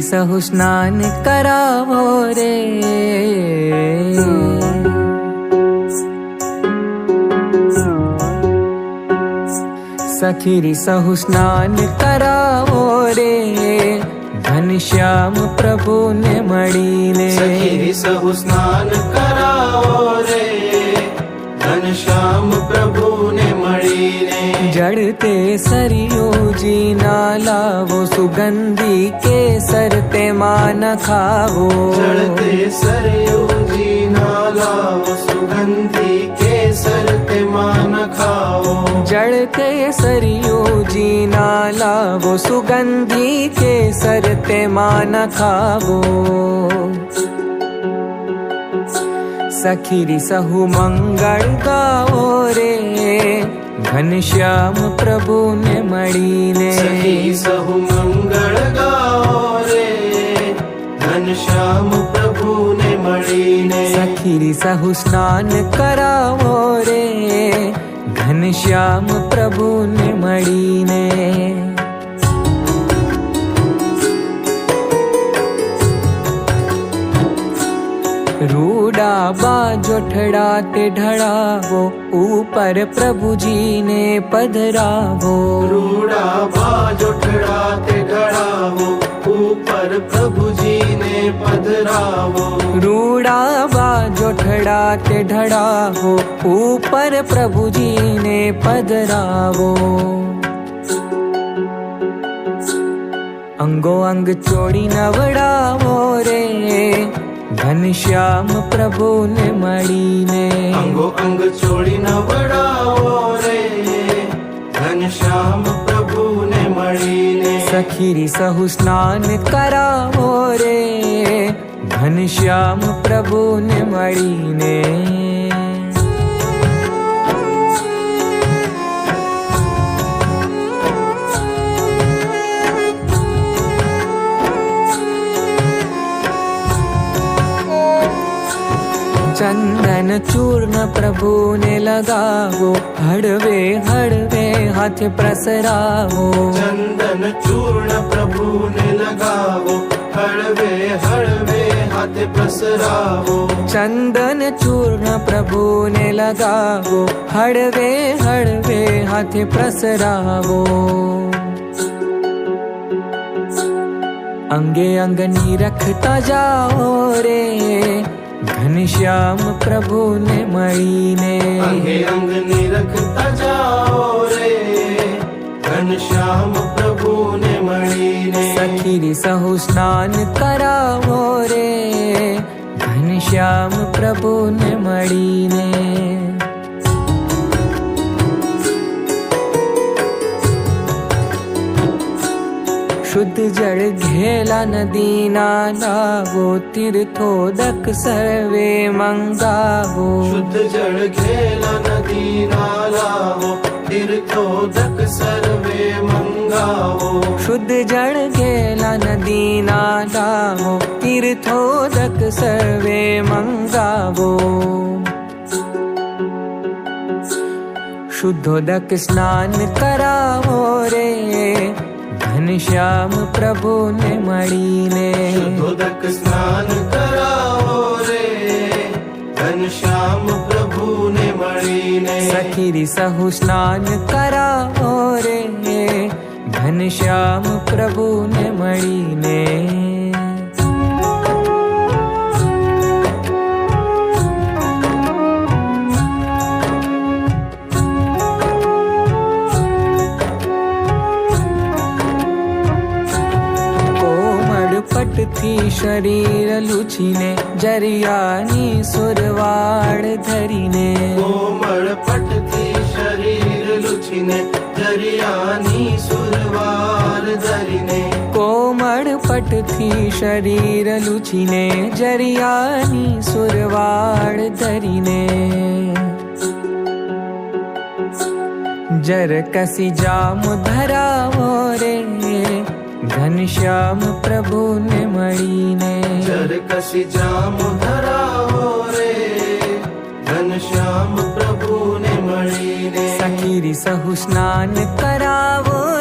सह स्नान करावो रे। सखीरि सहु स्नान करावो रे। घनश्याम प्रभु ने मणि रे सहु स्नान करावो रे। घनश्याम प्रभु સ્નાન કરાવો રે ઘનશ્યામ પ્રભુને મળીને જળતે સરયોજી ના લાવો સુગંધી કેસર તેમાં નખાવો જળતે સરયુજી ના લાવો સુગંધી કેસર તેમાં નખાવો જળતે સરયોજી ના લાવો સુગંધી કેસર તેમાં નખાવો સખીરી સહુ મંગળ ગાવો રે ઘનશ્યામ પ્રભુને મળીને. સહુ મંગળ ગાઓ રે. ઘનશ્યામ પ્રભુને મળીને. સખીરી સહુ સ્નાન કરાવો રે. ઘનશ્યામ પ્રભુને મળીને. રૂડા બાજોઠડા તે ઢળાવો ઉપર પ્રભુજીને પધરાવો. રૂડા બાજોઠડા તે ઢળાવો ઉપર પ્રભુજીને પધરાવો. રૂડા બાજોઠડા તે ઢળાવો ઉપર પ્રભુજીને પધરાવો. અંગો અંગ ચોડી નવડાવો રે. ઘનશ્યામ પ્રભુને મળીને. અંગો અંગ છોડી ન વડાવો રે. ઘનશ્યામ પ્રભુને મળીને. સખીરી સહુ સ્નાન કરાવો રે. ઘનશ્યામ પ્રભુને મળીને. चंदन चूर्ण प्रभु ने लगाओ हड़वे हड़वे हाथ प्रसराओ। चंदन चूर्ण प्रभु ने लगाओ हड़वे हड़वे हाथ प्रसराओ। चंदन चूर्ण प्रभु ने लगाओ हड़वे हड़वे हाथ प्रसराओ। अंगे अंगनी रखता जाओ रे ઘનશ્યામ પ્રભુને મળીને અંગે નિરખતા જાઓ રે ઘનશ્યામ પ્રભુને મળીને સખીરી સહુ સ્નાન કરાવો રે ઘનશ્યામ પ્રભુને મળીને શુદ્ધ જળ ઘેલા નદીના લાવો તીર્થોદક સર્વે મંગાવો. શુદ્ધ જળ ઘેલા નદીના લાવો તીર્થોદક સર્વે મંગાવો. શુદ્ધ જળ ઘેલા નદીના લાવો તીર્થોદક સર્વે મંગાવો. શુદ્ધોદક સ્નાન કરાવો રે ઘનશ્યામ પ્રભુને મળીને શુદ્ધોદક સ્નાન કરાવો રે. ઘનશ્યામ પ્રભુને મળીને સખીરી સહુ સ્નાન કરાવો રે. ઘનશ્યામ પ્રભુને મળીને પટથી શરીર લૂછીને જરિયાની સુરવાળ ધરીને. કોમળ પટથી શરીર લૂછીને દરિયાની સુરવાર ધરીને. કોમળ પટથી શરીર લૂછીને જરિયાની સુરવાળ ધરીને. જર કસી જામ ધરાવો રે घनश्याम प्रभु ने मणिने जाम धरा रे। घनश्याम प्रभु ने मणिने अहीरि सहु स्नान करावो।